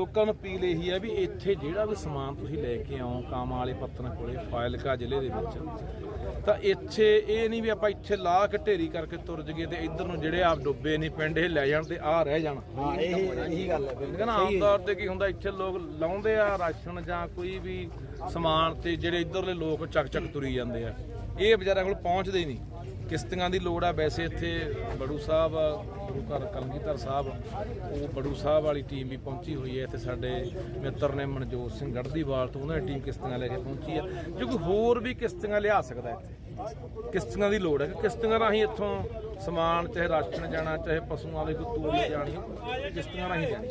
ਲੋਕਾਂ ਨੂੰ ਅਪੀਲ ਇਹੀ ਹੈ ਵੀ ਇੱਥੇ ਜਿਹੜਾ ਵੀ ਸਮਾਨ ਤੁਸੀਂ ਲੈ ਕੇ ਆਓ ਕਾਮਾਂ ਵਾਲੇ ਪੱਤਨ ਕੋਲੇ ਫਾਇਲਕਾ ਜ਼ਿਲ੍ਹੇ ਦੇ ਵਿੱਚ ਤਾਂ ਇੱਥੇ ਇਹ ਨਹੀਂ ਵੀ ਆਪਾਂ ਇੱਥੇ ਲਾ ਕੇ ਢੇਰੀ ਕਰਕੇ ਤੁਰ ਜਗੇ ਤੇ ਇੱਧਰ ਨੂੰ ਜਿਹੜੇ ਆਪ ਡੁੱਬੇ ਨਹੀਂ ਪਿੰਡ ਇਹ ਲੈ ਜਾਣ ਤੇ ਆ ਰਹਿ ਜਾਣ। ਹਾਂ ਇਹ ਇਹੀ ਗੱਲ ਹੈ ਹੈ। ਨਾ ਆਮ ਤੌਰ ਤੇ ਕੀ ਹੁੰਦਾ ਇੱਥੇ ਲੋਕ ਲਾਉਂਦੇ ਆ ਰਾਸ਼ਨ ਜਾਂ ਕੋਈ ਵੀ ਸਮਾਨ ਤੇ ਜਿਹੜੇ ਇੱਧਰਲੇ ਲੋਕ ਚੱਕ ਚੱਕ ਤੁਰੀ ਜਾਂਦੇ ਆ। ਇਹ ਵਿਚਾਰਿਆਂ ਕੋਲ ਪਹੁੰਚਦੇ ਨਹੀਂ। ਕਿਸ਼ਤੀਆਂ ਦੀ ਲੋੜ ਆ। ਵੈਸੇ ਇੱਥੇ ਬੜੂ ਸਾਹਿਬ, ਗੁਰੂ ਘਰ ਕਲਗੀਧਰ ਸਾਹਿਬ, ਉਹ ਬੜੂ ਸਾਹਿਬ ਵਾਲੀ ਟੀਮ ਵੀ ਪਹੁੰਚੀ ਹੋਈ ਹੈ। ਇੱਥੇ ਸਾਡੇ ਮਿੱਤਰ ਨੇ ਮਨਜੋਤ ਸਿੰਘ ਗੜਦੀਵਾਲ ਤੋਂ ਉਹਨਾਂ ਦੀ ਟੀਮ ਕਿਸ਼ਤੀਆਂ ਲੈ ਕੇ ਪਹੁੰਚੀ ਹੈ। ਜੋ ਕੋਈ ਹੋਰ ਵੀ ਕਿਸ਼ਤੀਆਂ ਲਿਆ ਸਕਦਾ ਇੱਥੇ। ਕਿਸ਼ਤੀਆਂ ਦੀ ਲੋੜ ਹੈ ਕਿ ਕਿਸ਼ਤੀਆਂ ਰਾਹੀਂ ਇੱਥੋਂ ਸਮਾਨ, ਚਾਹੇ ਰਾਸ਼ਨ ਜਾਣਾ, ਚਾਹੇ ਪਸ਼ੂਆਂ ਦੇ ਕੋਈ ਤੂੜੀ ਜਾਣੀ ਕਿਸ਼ਤੀਆਂ ਰਾਹੀਂ ਜਾਣੀ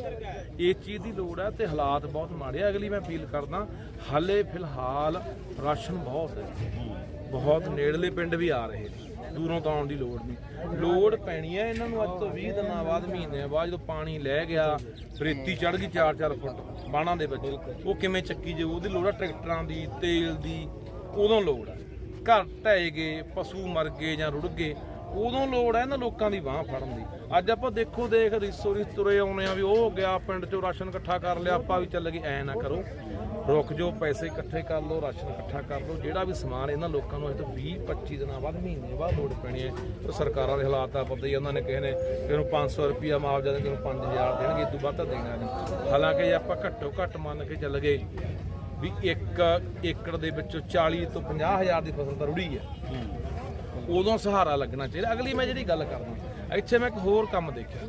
ਇਹ ਚੀਜ਼ ਦੀ ਲੋੜ ਹੈ ਤੇ ਹਾਲਾਤ ਬਹੁਤ ਮਾੜੇ ਆ। ਅਗਲੀ ਮੈਂ ਅਪੀਲ ਕਰਦਾ, ਹਾਲੇ ਫਿਲਹਾਲ ਰਾਸ਼ਨ ਬਹੁਤ ਹੈ। ਬਹੁਤ ਨੇੜਲੇ ਪਿੰਡ ਵੀ ਆ ਰਹੇ ਨੇ। ਦੂਰੋਂ ਤਾਂ ਆਉਣ ਦੀ ਲੋੜ ਨਹੀਂ। ਲੋੜ ਪੈਣੀ ਹੈ, ਇਹਨਾਂ ਨੂੰ ਅੱਜ ਤੋਂ 20 ਦਿਨਾਂ ਬਾਅਦ ਮਹੀਨਿਆਂ ਬਾਅਦ ਜਦੋਂ ਪਾਣੀ ਲੈ ਗਿਆ, ਰੇਤੀ ਚੜ ਗਈ 4-4 ਫੁੱਟ ਬਾਣਾ ਦੇ ਵਿੱਚ। ਉਹ ਕਿਵੇਂ ਚੱਕੀ ਜਾਊ? ਉਹਦੀ ਲੋੜ ਹੈ ਟਰੈਕਟਰਾਂ ਦੀ, ਤੇਲ ਦੀ, ਉਦੋਂ ਲੋੜ ਹੈ। ਘਰ ਢਹਿ ਗਏ, ਪਸ਼ੂ ਮਰ ਗਏ ਜਾਂ ਰੁੜ ਗਏ ਉਦੋਂ ਲੋੜ ਹੈ ਨਾ ਲੋਕਾਂ ਦੀ ਬਾਹ ਫੜਨ ਦੀ। ਅੱਜ ਆਪਾਂ ਦੇਖੋ ਦੇਖ ਰਿਸੋ ਰਿਸ ਤੁਰੇ ਆਉਨੇ ਆ ਵੀ ਉਹ ਹੋ ਗਿਆ ਪਿੰਡ ਚੋਂ ਰਾਸ਼ਨ ਇਕੱਠਾ ਕਰ ਲਿਆ ਆਪਾਂ ਵੀ ਚੱਲ ਗਏ ਐ ਨਾ ਕਰੋ। ਰੁਕ ਜੋ ਪੈਸੇ ਇਕੱਠੇ ਕਰ ਲਓ ਰਾਸ਼ਨ ਇਕੱਠਾ ਕਰ ਲਓ। ਜਿਹੜਾ ਵੀ ਸਮਾਨ ਇਹਨਾਂ ਲੋਕਾਂ ਨੂੰ ਇਹ ਤੋਂ 20 25 ਦਿਨਾਂ ਬਾਅਦ ਮਹੀਨੇ ਬਾਅਦ ਲੋੜ ਪੈਣੀ ਹੈ। ਉਹ ਸਰਕਾਰਾਂ ਦੇ ਹਾਲਾਤ ਆ ਪਤਾ ਹੀ ਆ, ਉਹਨਾਂ ਨੇ ਕਿਸੇ ਨੇ ਇਹਨੂੰ ਨੂੰ 500 ਰੁਪਿਆ ਮੁਆਵਜ਼ਾ ਦੇ ਕਿਸੇ 5000 ਦੇਣਗੇ ਇਸ ਤੋਂ ਵੱਧ ਤਾਂ ਦੇਣਾ ਨਹੀਂ। ਹਾਲਾਂਕਿ ਜੇ ਆਪਾਂ ਘੱਟੋ ਘੱਟ ਮੰਨ ਕੇ ਚੱਲ ਗਏ ਵੀ ਇੱਕ ਏਕੜ ਦੇ ਵਿੱਚੋਂ 40 ਤੋਂ 50 ਹਜ਼ਾਰ ਦੀ ਫਸਲ ਤਾਂ ਰੁੜੀ ਹੈ। ਉਦੋਂ ਸਹਾਰਾ ਲੱਗਣਾ ਚਾਹੀਦਾ। ਅਗਲੀ ਮੈਂ ਜਿਹੜੀ ਗੱਲ ਕਰਦਾ ਇੱਥੇ ਮੈਂ ਇੱਕ ਹੋਰ ਕੰਮ ਦੇਖਿਆ।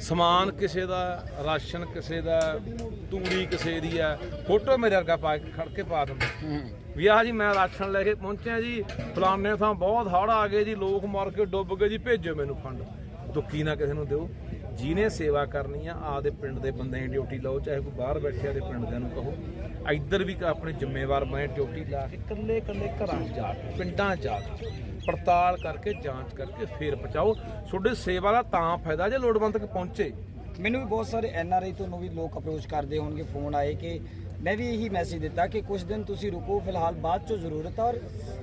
ਸਮਾਨ ਕਿਸੇ ਦਾ ਰਾਸ਼ਨ ਕਿਸੇ ਦਾ ਤੂੜੀ ਕਿਸੇ ਦੀ ਆ ਫੋਟੋ ਮੇਰੇ ਵਰਗਾ ਪਾ ਕੇ ਖੜ ਕੇ ਪਾ ਦਿੰਦਾ। ਵੀ ਆ ਜੀ ਮੈਂ ਰਾਸ਼ਨ ਲੈ ਕੇ ਪਹੁੰਚਿਆ ਜੀ ਫਲਾਣੇ ਥਾਂ ਬਹੁਤ ਹੜ੍ਹ ਆ ਗਏ ਜੀ ਲੋਕ ਮਰ ਕੇ ਡੁੱਬ ਗਏ ਜੀ ਭੇਜੋ ਮੈਨੂੰ ਫੰਡ। ਦੁੱਕੀ ਨਾ ਕਿਸੇ ਨੂੰ ਦਿਓ। ਜਿਹਨੇ ਸੇਵਾ ਕਰਨੀ ਆ, ਆਪਦੇ ਪਿੰਡ ਦੇ ਬੰਦੇ ਦੀ ਡਿਊਟੀ ਲਾਓ, ਚਾਹੇ ਕੋਈ ਬਾਹਰ ਬੈਠਿਆ ਦੇ ਪਿੰਡ ਦਿਆਂ ਨੂੰ ਕਹੋ, ਇੱਧਰ ਵੀ ਆਪਣੇ ਜ਼ਿੰਮੇਵਾਰ ਮੈਂ ਡਿਊਟੀ ਲਾ ਕੇ ਇਕੱਲੇ ਇਕੱਲੇ ਘਰਾਂ ਜਾ ਕੇ, ਪਿੰਡਾਂ ਜਾ ਕੇ, ਪੜਤਾਲ ਕਰਕੇ, ਜਾਂਚ ਕਰਕੇ ਫੇਰ ਪਹੁੰਚਾਓ। ਤੁਹਾਡੇ ਸੇਵਾ ਦਾ ਤਾਂ ਫਾਇਦਾ ਜੇ ਲੋੜਵੰਦ ਤੱਕ ਪਹੁੰਚੇ। ਮੈਨੂੰ ਵੀ ਬਹੁਤ ਸਾਰੇ ਐਨ ਆਰ ਆਈ ਤੋਂ ਵੀ ਲੋਕ ਅਪਰੋਚ ਕਰਦੇ ਹੋਣਗੇ ਫੋਨ ਆਏ ਕਿ ਮੈਂ ਵੀ ਇਹੀ ਮੈਸੇਜ ਦਿੱਤਾ ਕਿ ਕੁਝ ਦਿਨ ਤੁਸੀਂ ਰੁਕੋ ਫਿਲਹਾਲ ਬਾਅਦ ਚੋਂ ਜ਼ਰੂਰਤ ਆ ਔਰ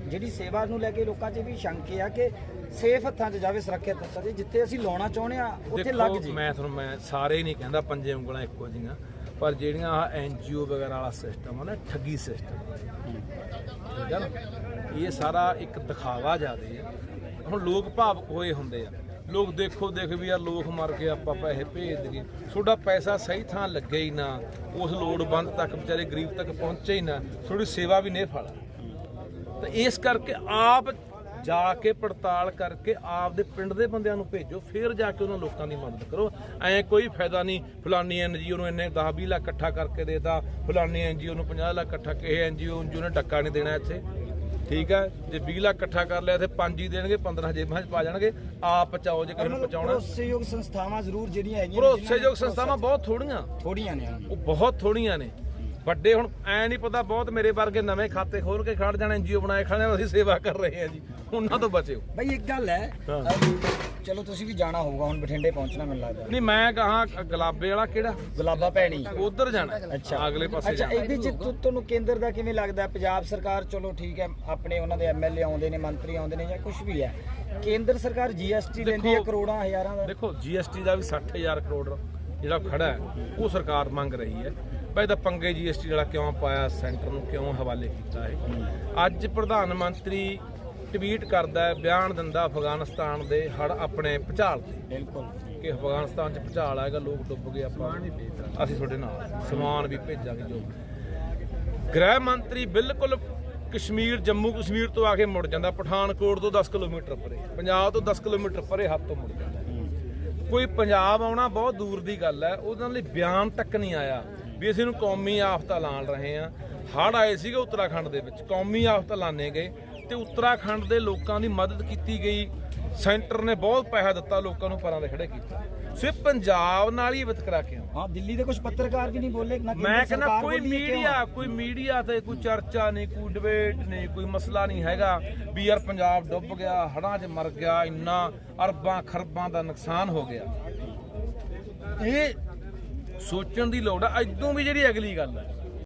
ਜਿਹੜੀ ਸੇਵਾ ਨੂੰ ਲੈ ਕੇ ਲੋਕਾਂ 'ਚ ਵੀ ਸ਼ੰਕੇ ਆ ਕਿ ਸੇਫ ਹੱਥਾਂ 'ਚ ਜਾਵੇ ਸੁਰੱਖਿਅਤ ਹੱਥਾਂ 'ਚ ਜਿੱਥੇ ਅਸੀਂ ਲਾਉਣਾ ਚਾਹੁੰਦੇ ਆ ਉੱਥੇ ਲੱਗ ਦੇਖੋ ਜੇ ਮੈਂ ਤੁਹਾਨੂੰ ਮੈਂ ਸਾਰੇ ਨਹੀਂ ਕਹਿੰਦਾ ਪੰਜੇ ਉਂਗਲਾਂ ਇੱਕੋ ਜਿਹੀਆਂ ਪਰ ਜਿਹੜੀਆਂ ਆ ਐਨਜੀਓ ਵਗੈਰਾ ਵਾਲਾ ਸਿਸਟਮ ਆ ਨਾ ਠੱਗੀ ਸਿਸਟਮ ਠੀਕ ਹੈ ਨਾ? ਇਹ ਸਾਰਾ ਇੱਕ ਦਿਖਾਵਾ ਜ਼ਿਆਦੇ ਆ। ਹੁਣ ਲੋਕ ਭਾਵੁਕ ਹੋਏ ਹੁੰਦੇ ਆ। ਲੋਕ ਦੇਖੋ ਦੇਖ ਵੀ ਯਾਰ ਲੋਕ ਮਰ ਕੇ ਆਪਾਂ ਪੈਸੇ ਭੇਜ ਦਈਏ। ਤੁਹਾਡਾ ਪੈਸਾ ਸਹੀ ਥਾਂ ਲੱਗੇ ਹੀ ਨਾ। ਉਸ ਲੋੜਵੰਦ ਤੱਕ ਵਿਚਾਰੇ ਗਰੀਬ ਤੱਕ ਪਹੁੰਚੇ ਹੀ ਨਾ। ਤੁਹਾਡੀ ਸੇਵਾ ਵੀ ਨਹੀਂ ਫਾਲਾ। ਤਾਂ ਇਸ ਕਰਕੇ ਆਪ ਜਾ ਕੇ ਪੜਤਾਲ ਕਰਕੇ ਆਪ ਦੇ ਪਿੰਡ ਦੇ ਬੰਦਿਆਂ ਨੂੰ ਭੇਜੋ, ਫਿਰ ਜਾ ਕੇ ਉਹਨਾਂ ਲੋਕਾਂ ਦੀ ਮਦਦ ਕਰੋ। ਐ ਕੋਈ ਫਾਇਦਾ ਨਹੀਂ, ਫਲਾਨੀ ਐਨਜੀਓ ਨੂੰ ਇੰਨੇ 10 20 ਲੱਖ ਇਕੱਠਾ ਕਰਕੇ ਦੇਤਾ, ਫਲਾਨੀ ਐਨਜੀਓ ਨੂੰ 50 ਲੱਖ ਇਕੱਠਾ, ਕਿਸੇ ਐਨਜੀਓ ਨੂੰ ਨੇ ਟੱਕਾ ਨਹੀਂ ਦੇਣਾ ਇੱਥੇ। ਠੀਕ ਹੈ ਜੇ 20 ਲੱਖ ਇਕੱਠਾ ਕਰ ਲਿਆ ਤੇ 5 ਹੀ ਦੇਣਗੇ 15 ਜੇਬਾਂ 'ਚ ਪਾ ਜਾਣਗੇ ਆਪ ਪਚਾਓ ਜੇ ਕਿਸੇ ਨੂੰ ਪਚਾਉਣਾ ਭਰੋਸੇਯੋਗ ਸੰਸਥਾਵਾਂ ਜ਼ਰੂਰ ਜਿਹੜੀਆਂ ਹੈਗੀਆਂ ਭਰੋਸੇਯੋਗ ਸੰਸਥਾਵਾਂ ਬਹੁਤ ਥੋੜੀਆਂ। ਥੋੜੀਆਂ ਨੇ ਉਹ ਬਹੁਤ ਥੋੜੀਆਂ ਨੇ। ਵੱਡੇ ਹੁਣ ਐ ਨਹੀਂ ਪਤਾ ਬਹੁਤ ਮੇਰੇ ਵਰਗੇ ਨਵੇਂ ਖਾਤੇ ਖੋਲ ਕੇ ਖੜ ਜਾਣ ਐਨਜੀਓ ਬਣਾਏ ਖੜੇ ਅਸੀਂ ਸੇਵਾ ਕਰ ਰਹੇ ਹਾਂ ਜੀ। ਉਹਨਾਂ ਤੋਂ ਬਚਿਓ। ਬਈ ਇੱਕ ਗੱਲ ਹੈ ਚਲੋ ਤੁਸੀਂ ਵੀ ਜਾਣਾ ਹੋਊਗਾ ਹੁਣ ਬਠਿੰਡੇ ਪਹੁੰਚਣਾ ਮੈਨੂੰ ਲੱਗਦਾ। ਨਹੀਂ ਮੈਂ ਕਹਾ ਗੁਲਾਬੇ ਵਾਲਾ ਕਿਹੜਾ? ਗੁਲਾਬਾ ਭੈਣੀ। ਉਧਰ ਜਾਣਾ ਅੱਛਾ। ਅਗਲੇ ਪਾਸੇ ਅੱਛਾ ਜਾਣਾ। ਇਹਦੇ ਚ ਤੁ- ਤੁਹਾਨੂੰ ਕੇਂਦਰ ਦਾ ਕਿਵੇਂ ਲੱਗਦਾ? ਹੈ? ਪੰਜਾਬ ਸਰਕਾਰ ਚਲੋ ਠੀਕ ਹੈ ਆਪਣੇ ਉਹਨਾਂ ਦੇ ਐਮਐਲਏ ਆਉਂਦੇ ਨੇ ਮੰਤਰੀ ਆਉਂਦੇ ਨੇ ਜਾਂ ਕੁਝ ਵੀ ਹੈ। ਕੇਂਦਰ ਸਰਕਾਰ ਜੀਐਸਟੀ ਲੈਂਦੀ ਹੈ ਦੇਖੋ- ਕਰੋੜਾਂ ਹਜ਼ਾਰਾਂ ਦਾ। ਦੇਖੋ ਜੀਐਸਟੀ ਦਾ ਵੀ 60000 ਕਰੋੜ ਜਿਹੜਾ ਖੜਾ ਹੈ ਉਹ ਸਰਕਾਰ ਮੰਗ ਰਹੀ ਹੈ। ਭਾਈ ਦਾ ਪੰਗੇ ਜੀਐਸਟੀ ਵਾਲਾ ਕਿਉਂ ਪਾਇਆ ਸੈਂਟਰ ਨੂੰ ਕਿਉਂ ਹਵਾਲੇ ਕੀਤਾ ਹੈ। ਅੱਜ ਪ੍ਰਧਾਨ ਮੰਤਰੀ ਟਵੀਟ ਕਰਦਾ ਬਿਆਨ ਦਿੰਦਾ ਅਫਗਾਨਿਸਤਾਨ ਦੇ ਹੜ ਆਪਣੇ ਭੁਚਾਲ ਤੇ। ਬਿਲਕੁਲ। ਕਿ ਅਫਗਾਨਿਸਤਾਨ 'ਚ ਭੁਚਾਲ ਆਏਗਾ ਲੋਕ ਡੁੱਬ ਗਏ ਆਪਾਂ ਅਸੀਂ ਤੁਹਾਡੇ ਨਾਲ ਸਮਾਨ ਵੀ ਭੇਜਾਂਗੇ ਜੋ। ਗ੍ਰਹਿ ਮੰਤਰੀ ਬਿਲਕੁਲ ਕਸ਼ਮੀਰ ਜੰਮੂ ਕਸ਼ਮੀਰ ਤੋਂ ਆ ਕੇ ਮੁੜ ਜਾਂਦਾ। ਪਠਾਨਕੋਟ ਤੋਂ 10 ਕਿਲੋਮੀਟਰ ਪਰੇ ਪੰਜਾਬ ਤੋਂ 10 ਕਿਲੋਮੀਟਰ ਪਰੇ ਹੱਥ ਤੋਂ ਮੁੜ ਜਾਂਦਾ। ਕੋਈ ਪੰਜਾਬ ਆਉਣਾ ਬਹੁਤ ਦੂਰ ਦੀ ਗੱਲ ਹੈ ਉਹਨਾਂ ਲਈ ਬਿਆਨ ਤੱਕ ਨਹੀਂ ਆਇਆ ਵੀ ਅਸੀਂ ਨੂੰ ਕੌਮੀ ਆਫਤ ਐਲਾਨ ਰਹੇ ਹਾਂ। ਹੜ੍ਹ ਆਏ ਸੀਗੇ ਉੱਤਰਾਖੰਡ ਦੇ ਵਿੱਚ ਕੌਮੀ ਆਫਤ ਐਲਾਨੇ ਗਏ। ਤੇ ਉੱਤਰਾਖੰਡ ਦੇ ਲੋਕਾਂ ਦੀ ਮਦਦ ਕੀਤੀ ਗਈ। ਸੈਂਟਰ ਨੇ ਬਹੁਤ ਪੈਸਾ ਦਿੱਤਾ ਲੋਕਾਂ ਨੂੰ ਪਰਾਂ ਦੇ ਖੜੇ ਕੀਤਾ। ਸਿਰਫ ਪੰਜਾਬ ਨਾਲ ਹੀ ਵਿਤਕਰਾ ਕਿਉਂ? ਹਾਂ ਦਿੱਲੀ ਦੇ ਕੁਝ ਪੱਤਰਕਾਰ ਵੀ ਨਹੀਂ ਬੋਲੇ ਨਾ ਮੈਂ ਕਹਿੰਦਾ ਕੋਈ? ਮੀਡੀਆ ਕੋਈ ਮੀਡੀਆ ਤੇ ਕੋਈ ਚਰਚਾ ਨਹੀਂ ਕੋਈ ਡਿਬੇਟ ਨਹੀਂ ਕੋਈ ਮਸਲਾ ਨਹੀਂ ਹੈਗਾ ਵੀ ਯਾਰ ਪੰਜਾਬ ਡੁੱਬ ਗਿਆ ਹੜਾਂ 'ਚ ਮਰ ਗਿਆ ਇੰਨਾ ਅਰਬਾਂ ਖਰਬਾਂ ਦਾ ਨੁਕਸਾਨ ਹੋ ਗਿਆ। ਇਹ ਸੋਚਣ ਦੀ ਲੋੜ ਆ ਇਦੋਂ ਵੀ ਜਿਹੜੀ ਅਗਲੀ ਗੱਲ ਹੈ